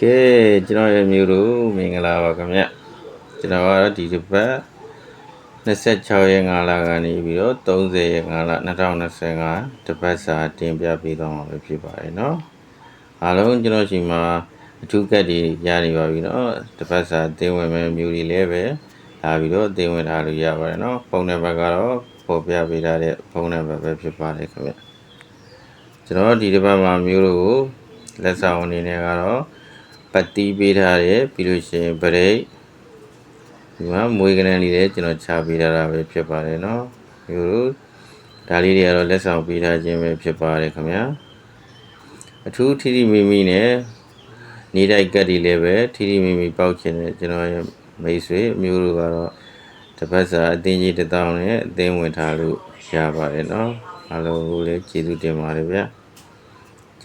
ကဲကျွန်တော်ရဲ့မျိုးတို့မင်္ဂလာပါခင်ဗျကျွန်တော်ကတော့ဒီတစ်ပတ်26ရက်5လကနေပြီးတော့30ရက်5လ2025တစ်ပတ်စာတင်ပြပေးတော့မှာပဲဖြစ်ပါတယ်เนาะအားလုံးကျွန်တော်ရှိမှာအထူးကတ်တွေရနေပါပြီเนาะတစ်ပတ်စာတင်ဝင်မဲ့မျိုးတွေလည်းပဲလာပြီးတော့တင်ဝင်ထားလို့ရပါတယ်เนาะဖုန်းနံပါတ်ကတော့ပေါ်ပြပေးထားတဲ့ဖုန်းနံပါတ်ပဲဖြစ်ပါတယ်ခင်ဗျကျွန်တော်ဒီတစ်ပတ်မှာမျိုးတို့ကိုလက်ဆောင်အနေနဲ့ကတော့ ပတ်တီးပေးထားတယ်ပြီးလို့ရှိရင်ဗရိတ်ဒီမှာမွေးကနန်းလေးလည်းကျွန်တော်ချပေးထားတာပဲဖြစ်ပါတယ်เนาะမျိုးတို့ဒါလေးတွေကတော့လက်ဆောင်ပေးထားခြင်းပဲဖြစ်ပါတယ်ခင်ဗျာအထူးထီထီမီမီနဲ့နေတိုက်ကတ်တွေလည်းပဲထီထီမီမီပေါက်ခြင်းနဲ့ကျွန်တော်ရဲ့မိတ်ဆွေအမျိုးတို့ကတော့တစ်ပတ်စာအတင်းကြီးတစ်တောင်းနဲ့အတင်းဝင်ထားလို့ရပါတယ်เนาะအားလုံးကိုလည်းကျေးဇူးတင်ပါတယ်ဗျာ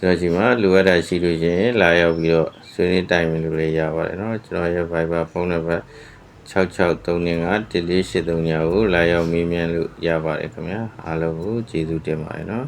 ကျွန်တော်ဒီမှာလိုအပ်တာရှိလို့ရှရင်လာရောက်ပြီးတော့ဆွေးနွေးတိုင်ပင်လို့လည်းရပါတယ်เนาะကျွန်တော်ရဲ့ Viber ဖုန်းနံပါတ်66351483ညကိုလာရောက်မေးမြန်းလို့ရပါတယ်ခင်ဗျာအားလုံးကိုကျေးဇူးတင်ပါတယ်เนาะ